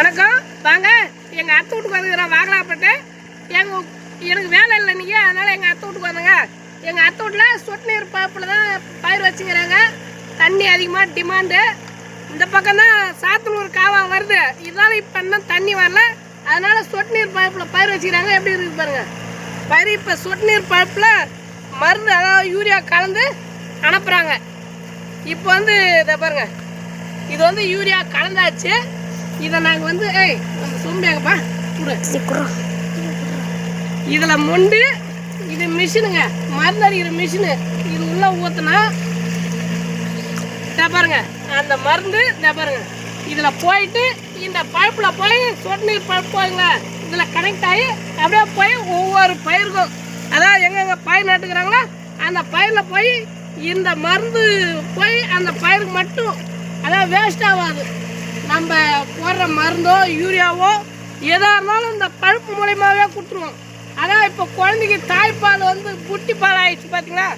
வணக்கம். வாங்க. எங்கள் அத்தை வீட்டுக்கு வந்துக்கிறோம் வாங்கலாப்பட்டு எங்கள் எனக்கு வேலை இல்லை இன்னைக்கு அதனால் எங்கள் அத்தை வீட்டுக்கு வந்தேங்க. எங்கள் அத்தை வீட்டில் சொட்டு நீர் பைப்பில் தான் பயிர் வச்சுக்கிறாங்க. தண்ணி அதிகமாக டிமாண்டு இந்த பக்கம் தான் சாத்தனூர் காவா வருது. இதனால் இப்போ இன்னும் தண்ணி வரல. அதனால் சொட்டு நீர் பைப்பில் பயிர் வச்சுக்கிறாங்க. எப்படி இருக்குது பாருங்கள் பயிர் இப்போ சொட்டு நீர் பைப்பில் மருந்து அதாவது யூரியா கலந்து அனுப்புகிறாங்க இப்போ வந்து இதை பாருங்கள் இது வந்து யூரியா கலந்தாச்சு. இதை நாங்கள் வந்து ஏய் நம்ம சொம்பியாங்கப்பா கொடு. இதில் மொண்டு இது மிஷினுங்க. மருந்து அடிக்கிற மிஷினு. இது உள்ளே ஊற்றுனா இதை பாருங்க. அந்த மருந்து இதை பாருங்க. இதில் போயிட்டு இந்த பைப்பில் போய் சொட்டு நீர் பைப் போயுங்களா இதில் கனெக்ட் ஆகி அப்படியே போய் ஒவ்வொரு பயிருக்கும். அதாவது எங்கெங்கே பயிர் நட்டுக்கிறாங்களோ அந்த பயிரில் போய் இந்த மருந்து போய் அந்த பயிருக்கு மட்டும் அதான் வேஸ்ட் ஆகாது. நம்ம போடுற மருந்தோ யூரியாவோ எதாக இருந்தாலும் இந்த பழுப்பு மூலியமாகவே கொடுத்துருவோம். அதான் இப்போ குழந்தைக்கு தாய்ப்பால் வந்து குட்டி பால் ஆயிடுச்சு பார்த்தீங்களா?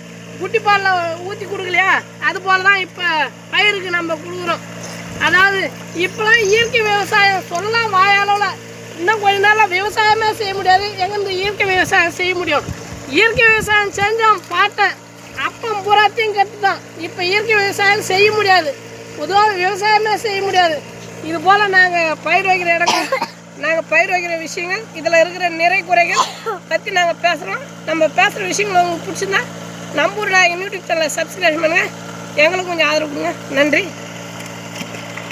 குட்டி பாலில் ஊற்றி கொடுக்கலையா? அது போல தான் இப்போ பயிருக்கு நம்ம கொடுக்குறோம். அதாவது இப்போலாம் இயற்கை விவசாயம் சொல்லலாம் வாயளவில் இன்னும் கொஞ்ச நாளில் விவசாயமே செய்ய முடியாது. எங்கேருந்து இயற்கை விவசாயம் செய்ய முடியும்? இயற்கை விவசாயம் செஞ்சோம் பார்த்தேன். அப்பம் பூராத்தையும் கற்றுதான் இப்போ இயற்கை விவசாயம் செய்ய முடியாது. பொதுவாக விவசாயமே செய்ய முடியாது. இது போல் நாங்கள் பயிர் வைக்கிற இடங்கள் நாங்கள் பயிர் வைக்கிற விஷயங்கள் இதில் இருக்கிற நிறை குறைகள் பற்றி நாங்கள் பேசுகிறோம் நம்ம பேசுகிற விஷயங்கள் உங்களுக்கு பிடிச்சிருந்தா நம்ம நாங்கள் யூடியூப் சேனலை சப்ஸ்கிரைப் பண்ணுங்கள் எங்களுக்கு கொஞ்சம் ஆதரவு கொடுங்க. நன்றி.